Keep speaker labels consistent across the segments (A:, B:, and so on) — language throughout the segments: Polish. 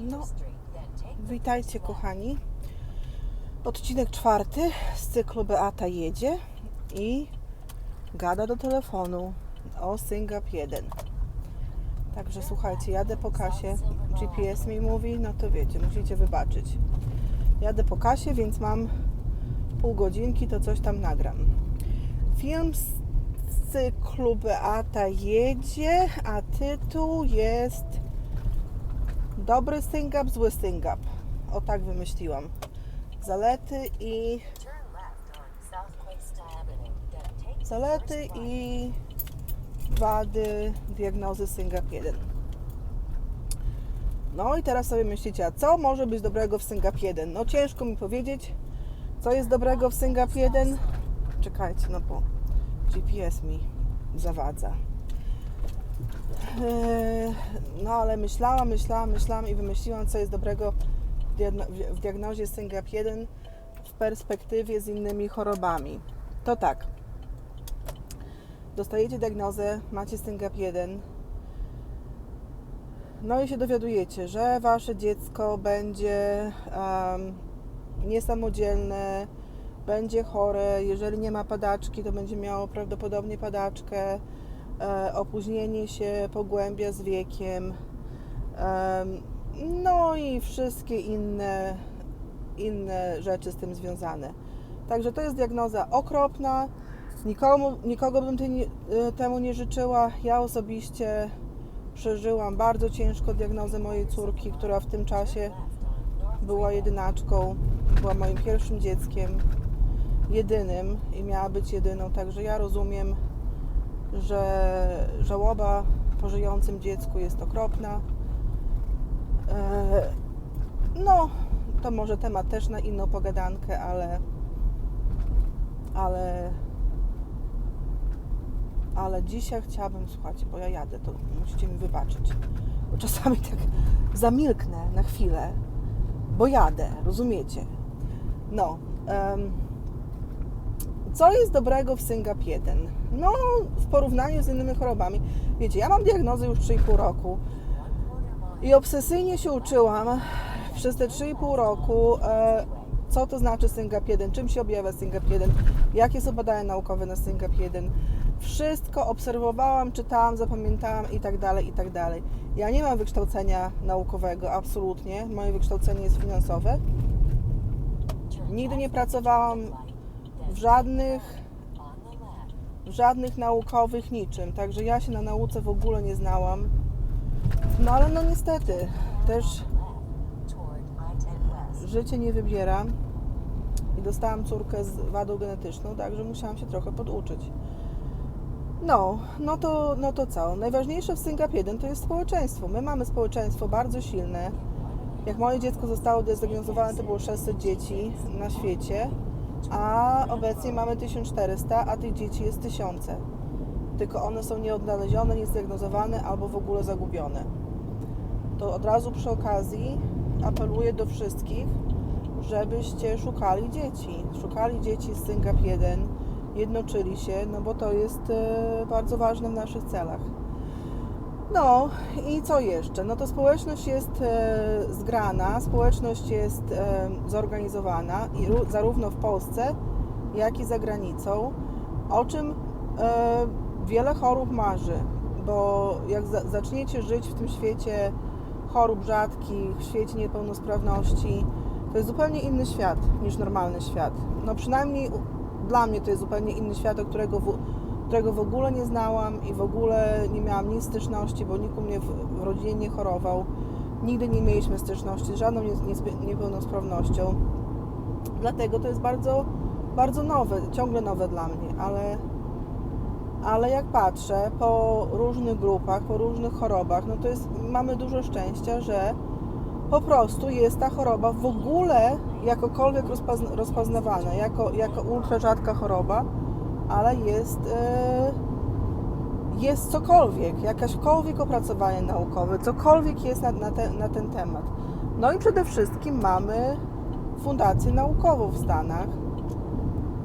A: No, witajcie kochani. Odcinek czwarty z cyklu Beata jedzie i gada do telefonu o Singap 1. Także słuchajcie, jadę po kasie. GPS mi mówi, no to wiecie, musicie wybaczyć. Jadę po kasie, więc mam pół godzinki, to coś tam nagram. Film z cyklu Beata jedzie, a tytuł jest Dobry singap, zły singap. O tak wymyśliłam. Zalety i zalety i wady diagnozy Singap 1. No i teraz sobie myślicie, a co może być dobrego w Singap 1? No ciężko mi powiedzieć, co jest dobrego w Singap 1. Czekajcie, no bo GPS mi zawadza. Eee, No ale myślałam, myślałam, myślałam i wymyśliłam, co jest dobrego w diagno- w diagnozie Singap 1 w perspektywie z innymi chorobami. To tak. Dostajecie diagnozę, macie Singap 1. No i się dowiadujecie, że wasze dziecko będzie em, niesamodzielne, będzie chore. Jeżeli nie ma padaczki, to będzie miało prawdopodobnie padaczkę. E, opóźnienie się pogłębia z wiekiem. Em, no i wszystkie inne, inne rzeczy z tym związane. Także to jest diagnoza okropna. Nikomu, nikogo bym nie- y, temu nie życzyła. Ja osobiście przeżyłam bardzo ciężko diagnozę mojej córki, która w tym czasie była jedynaczką, była moim pierwszym dzieckiem, jedynym i miała być jedyną. Także ja rozumiem, że żałoba po żyjącym dziecku jest okropna. E, No, to może temat też na inną pogadankę, ale ale ale dzisiaj chciałabym, słuchajcie, bo ja jadę, to musicie mi wybaczyć, bo czasami tak zamilknę na chwilę, bo jadę, rozumiecie? No, em, co jest dobrego w Syngap 1? No, w porównaniu z innymi chorobami. Wiecie, ja mam diagnozę już 3,5 roku i obsesyjnie się uczyłam przez te 3,5 roku, e, co to znaczy Syngap 1, czym się objawia Syngap 1, jakie są badania naukowe na Syngap 1. Wszystko obserwowałam, czytałam, zapamiętałam i tak dalej, i tak dalej. Ja nie mam wykształcenia naukowego, absolutnie. Moje wykształcenie jest finansowe. Nigdy nie pracowałam w żadnych, w żadnych naukowych niczym, także ja się na nauce w ogóle nie znałam. No ale no niestety, też życie nie wybiera i dostałam córkę z wadą genetyczną, także musiałam się trochę poduczyć. No, no to, no to co? Najważniejsze w Syngap 1 to jest społeczeństwo. My mamy społeczeństwo bardzo silne. Jak moje dziecko zostało zdiagnozowane, to było 600 dzieci na świecie, a obecnie mamy 1400, a tych dzieci jest tysiące. Tylko one są nieodnalezione, niezdiagnozowane albo w ogóle zagubione. To od razu przy okazji apeluję do wszystkich, żebyście szukali dzieci. Szukali dzieci z Syngap 1, jednoczyli się, no bo to jest e, bardzo ważne w naszych celach. No i co jeszcze? No to społeczność jest e, zgrana, społeczność jest e, zorganizowana i ró- zarówno w Polsce, jak i za granicą, o czym e, wiele chorób marzy, bo jak za, zaczniecie żyć w tym świecie chorób rzadkich, w świecie niepełnosprawności, to jest zupełnie inny świat niż normalny świat. No przynajmniej dla mnie to jest zupełnie inny świat, o którego w, którego w ogóle nie znałam i w ogóle nie miałam nic styczności, bo nikt u mnie w, rodzinie nie chorował. Nigdy nie mieliśmy styczności z żadną nie, nie, niepełnosprawnością. Dlatego to jest bardzo, bardzo nowe, ciągle nowe dla mnie, ale, ale jak patrzę po różnych grupach, po różnych chorobach, no to jest, mamy dużo szczęścia, że po prostu jest ta choroba w ogóle jakokolwiek rozpazn- rozpoznawana, jako, jako ultra rzadka choroba, ale jest, e, jest cokolwiek, jakaśkolwiek opracowanie naukowe, cokolwiek jest na, na, te, na ten temat. No i przede wszystkim mamy fundację naukową w Stanach,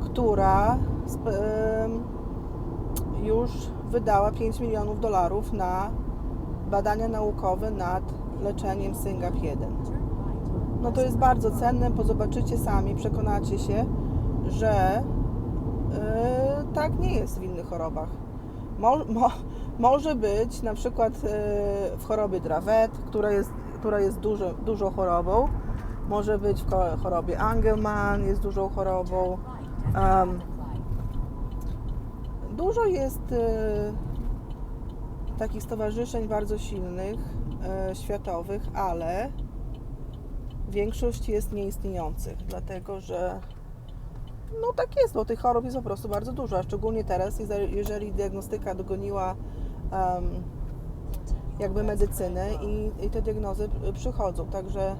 A: która już wydała 5 milionów dolarów na badania naukowe nad leczeniem SYNGAP1. No to jest bardzo cenne, bo zobaczycie sami, przekonacie się, że yy, tak nie jest w innych chorobach. Mo, mo, może być na przykład yy, w chorobie Dravet, która jest, która jest dużo, dużą chorobą, może być w chorobie Angelman, jest dużą chorobą. Um, dużo jest y, takich stowarzyszeń bardzo silnych, y, światowych, ale większość jest nieistniejących, dlatego że no tak jest, bo tych chorób jest po prostu bardzo dużo, a szczególnie teraz, jeżeli- diagnostyka dogoniła em, jakby medycynę i, i te diagnozy przychodzą, także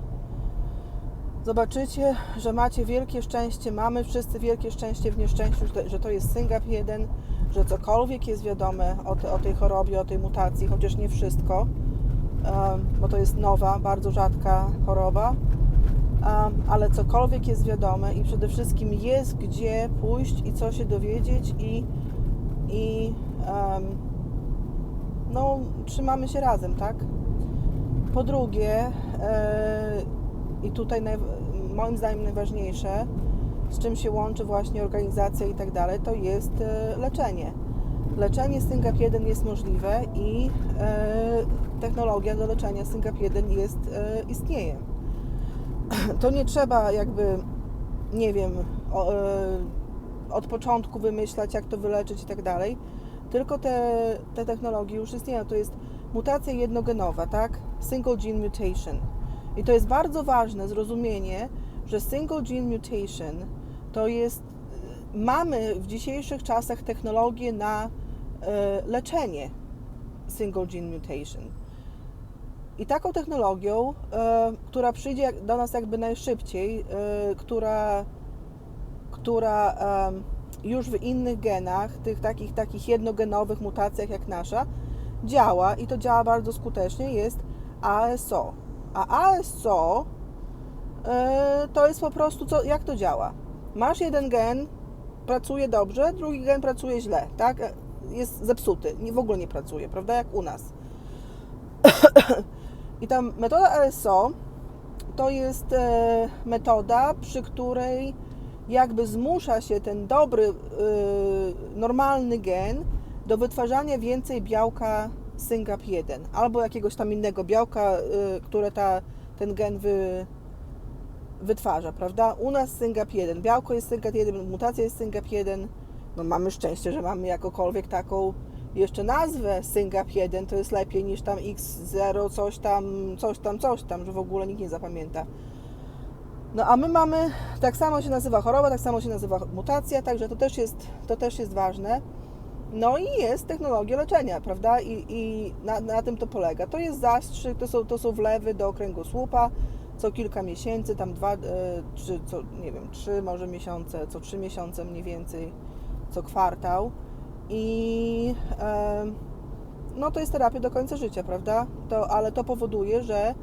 A: zobaczycie, że macie wielkie szczęście, mamy wszyscy wielkie szczęście w nieszczęściu, że to, jest SYNGAP 1, że cokolwiek jest wiadome o, te, o tej chorobie, o tej mutacji, chociaż nie wszystko, bo to jest nowa, bardzo rzadka choroba, ale cokolwiek jest wiadome i przede wszystkim jest gdzie pójść i co się dowiedzieć i, i em, no, trzymamy się razem, tak? Po drugie, e, i tutaj naj, moim zdaniem najważniejsze, z czym się łączy właśnie organizacja i tak dalej, to jest e, leczenie. Leczenie SYNGAP 1 jest możliwe i e, technologia do leczenia SYNGAP 1 jest, e, istnieje. To nie trzeba jakby, nie wiem, e, od początku wymyślać, jak to wyleczyć i tak dalej, tylko te, te technologie już istnieją. To jest mutacja jednogenowa, tak? Single gene mutation. I to jest bardzo ważne zrozumienie, że single gene mutation to jest, mamy w dzisiejszych czasach technologię na e, leczenie single gene mutation. I taką technologią, e, która przyjdzie do nas jakby najszybciej, e, która, która już w innych genach, tych takich, takich jednogenowych mutacjach jak nasza, działa i to działa bardzo skutecznie, jest ASO. A ASO e, to jest po prostu, co, jak to działa? Masz jeden gen, pracuje dobrze, drugi gen pracuje źle, tak? Jest zepsuty, w ogóle nie pracuje, prawda? Jak u nas. I ta metoda ASO to jest e, metoda, przy której jakby zmusza się ten dobry, e, normalny gen do wytwarzania więcej białka SYNGAP1 albo jakiegoś tam innego białka, e, które ta, ten gen wy, wytwarza, prawda? U nas SYNGAP1, białko jest SYNGAP1, mutacja jest SYNGAP1. No mamy szczęście, że mamy jakokolwiek taką jeszcze nazwę SYNGAP1, to jest lepiej niż tam X0, coś tam, coś tam, coś tam, że w ogóle nikt nie zapamięta. No a my mamy, tak samo się nazywa choroba, tak samo się nazywa mutacja, także to też jest, to też jest ważne. No i jest technologia leczenia, prawda? I, i na, na tym to polega. To jest zastrzyk, to są, to są wlewy do kręgosłupa co kilka miesięcy, tam dwa, e, czy co, nie wiem, trzy może miesiące, co trzy miesiące mniej więcej, co kwartał. I no to jest terapia do końca życia, prawda? To, ale to powoduje, że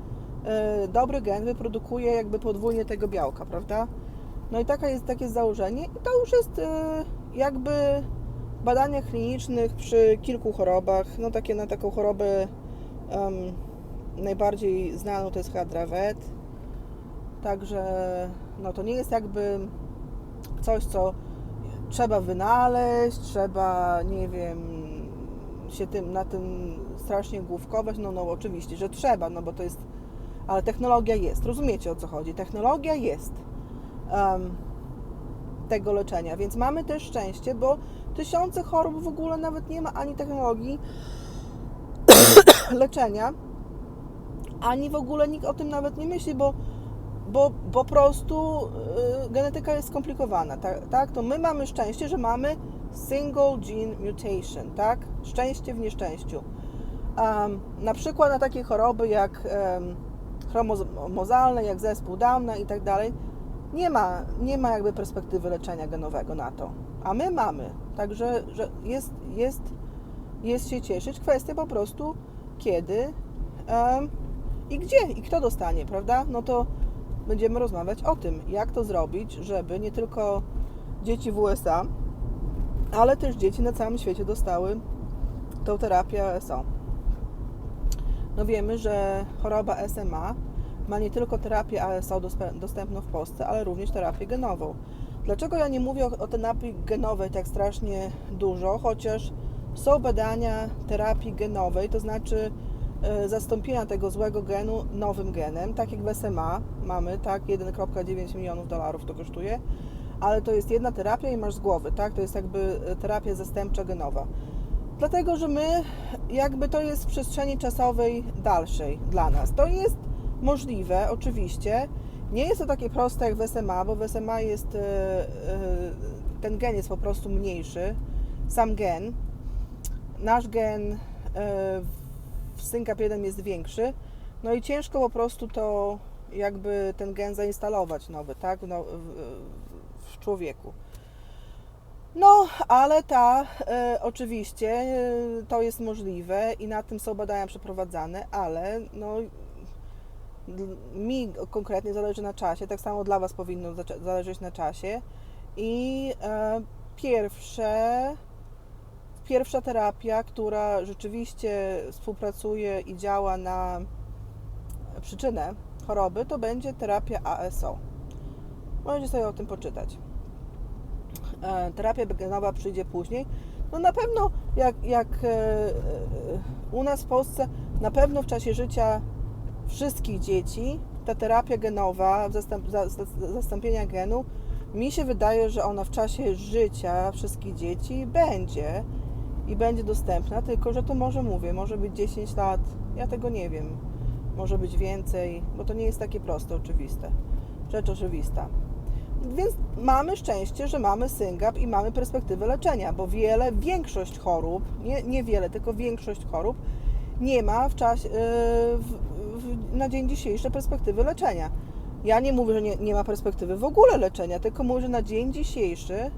A: e, dobry gen wyprodukuje jakby podwójnie tego białka, prawda? No i taka jest, takie jest założenie i to już jest e, jakby w badaniach klinicznych przy kilku chorobach, no takie na taką chorobę em, najbardziej znaną to jest chyba Dravet, także no to nie jest jakby coś, co trzeba wynaleźć, trzeba, nie wiem, się tym, na tym strasznie główkować, no, no oczywiście, że trzeba, no bo to jest, ale technologia jest, rozumiecie o co chodzi, technologia jest em, tego leczenia, więc mamy też szczęście, bo tysiące chorób w ogóle nawet nie ma ani technologii leczenia, ani w ogóle nikt o tym nawet nie myśli, bo bo po prostu y, genetyka jest skomplikowana, tak, tak? To my mamy szczęście, że mamy single gene mutation, tak? Szczęście w nieszczęściu. Um, na przykład na takie choroby jak um, chromozalne, jak zespół Downa i tak dalej, nie ma, nie ma jakby perspektywy leczenia genowego na to. A my mamy. Także że jest, jest, jest się cieszyć. Kwestia po prostu kiedy em, i gdzie i kto dostanie, prawda? No to będziemy rozmawiać o tym, jak to zrobić, żeby nie tylko dzieci w USA, ale też dzieci na całym świecie dostały tą terapię ASO. No wiemy, że choroba SMA ma nie tylko terapię ASO dostęp- dostępną w Polsce, ale również terapię genową. Dlaczego ja nie mówię o, terapii genowej tak strasznie dużo, chociaż są badania terapii genowej, to znaczy zastąpienia tego złego genu nowym genem, tak jak w SMA mamy, tak, 1,9 milionów dolarów to kosztuje, ale to jest jedna terapia i masz z głowy, tak, to jest jakby e, terapia zastępcza genowa. Dlatego, że my, jakby to jest w przestrzeni czasowej dalszej dla nas. To jest możliwe, oczywiście. Nie jest to takie proste jak w SMA, bo w SMA jest e, e, ten gen jest po prostu mniejszy, sam gen. Nasz gen e, w SYNCAP 1 jest większy, no i ciężko po prostu to jakby ten gen zainstalować nowy, tak, no, w, człowieku. No, ale ta, e, oczywiście e, to jest możliwe i na tym są badania przeprowadzane, ale no, mi konkretnie zależy na czasie, tak samo dla Was powinno zależeć na czasie. I e, pierwsze, pierwsza terapia, która rzeczywiście współpracuje i działa na przyczynę choroby, to będzie terapia ASO. Możecie sobie o tym poczytać e, terapia genowa przyjdzie później. No na pewno jak, jak e, e, u nas w Polsce, na pewno w czasie życia wszystkich dzieci ta terapia genowa, zastąpienia genu, mi się wydaje, że ona w czasie życia wszystkich dzieci będzie i będzie dostępna, tylko że to może mówię, może być 10 lat, ja tego nie wiem, może być więcej, bo to nie jest takie proste, oczywiste, rzecz oczywista. Więc mamy szczęście, że mamy syngap i mamy perspektywę leczenia, bo wiele, większość chorób, nie, nie wiele, tylko większość chorób nie ma w czasie, yy, w, w, na dzień dzisiejszy perspektywy leczenia. Ja nie mówię, że nie, nie ma perspektywy w ogóle leczenia, tylko mówię, że na dzień dzisiejszy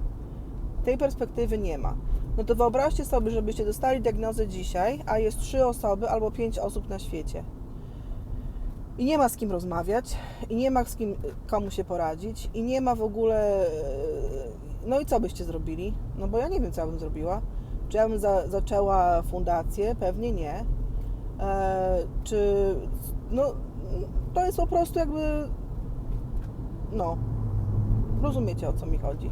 A: tej perspektywy nie ma. No to wyobraźcie sobie, żebyście dostali diagnozę dzisiaj, a jest trzy osoby albo pięć osób na świecie i nie ma z kim rozmawiać, i nie ma z kim komu się poradzić, i nie ma w ogóle. e, No i co byście zrobili? No bo ja nie wiem, co ja bym zrobiła. Czy ja bym za, zaczęła fundację? Pewnie nie. E, czy. No, to jest po prostu jakby. No. Rozumiecie o co mi chodzi.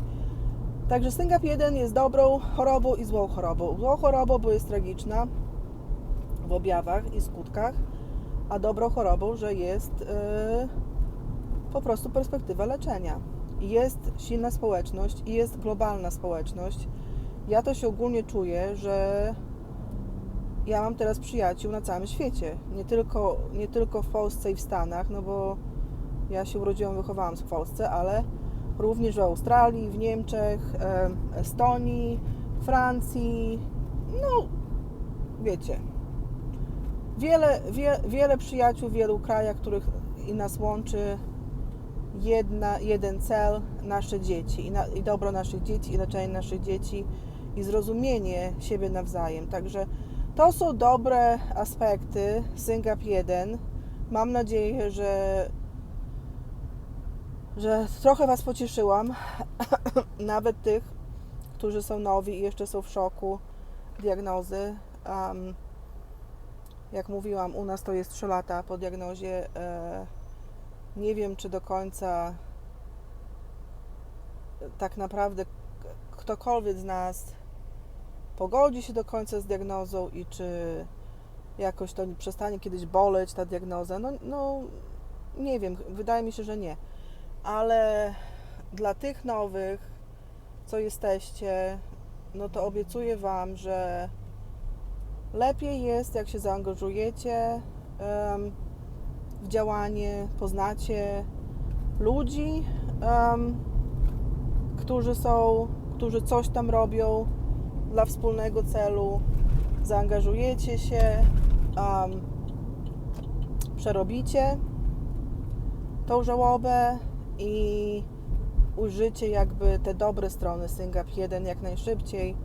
A: Także Syngap 1 jest dobrą chorobą i złą chorobą. Złą chorobą, bo jest tragiczna w objawach i skutkach a dobrą chorobą, że jest yy, po prostu perspektywa leczenia. Jest silna społeczność i jest globalna społeczność. Ja to się ogólnie czuję, że ja mam teraz przyjaciół na całym świecie. Nie tylko, nie tylko w Polsce i w Stanach, no bo ja się urodziłam, wychowałam w Polsce, ale również w Australii, w Niemczech, em, Estonii, Francji. No, wiecie, wiele, wie, wiele przyjaciół w wielu krajach, których i nas łączy jedna, jeden cel, nasze dzieci i, na, i dobro naszych dzieci i leczenie naszych dzieci i zrozumienie siebie nawzajem. Także to są dobre aspekty Syngap 1. Mam nadzieję, że, że trochę Was pocieszyłam, nawet tych, którzy są nowi i jeszcze są w szoku diagnozy. Um, jak mówiłam, u nas to jest 3 lata po diagnozie. E, Nie wiem, czy do końca tak naprawdę ktokolwiek z nas pogodzi się do końca z diagnozą i czy jakoś to nie przestanie kiedyś boleć ta diagnoza. No, no nie wiem, wydaje mi się, że nie. Ale dla tych nowych, co jesteście, no to obiecuję Wam, że lepiej jest, jak się zaangażujecie em, w działanie, poznacie ludzi, em, którzy są, którzy coś tam robią dla wspólnego celu, zaangażujecie się, em, przerobicie tą żałobę i użycie jakby te dobre strony Syngap 1 jak najszybciej,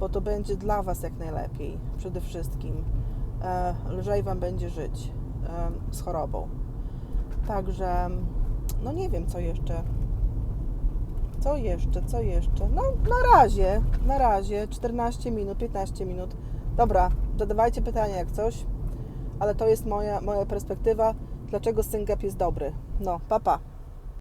A: bo to będzie dla Was jak najlepiej przede wszystkim. E, lżej Wam będzie żyć e, z chorobą. Także, no nie wiem co jeszcze. Co jeszcze, co jeszcze? No na razie, na razie 14 minut, 15 minut. Dobra, dodawajcie pytania jak coś. ale to jest moja, moja perspektywa, dlaczego SYNGAP jest dobry. No, papa. Pa.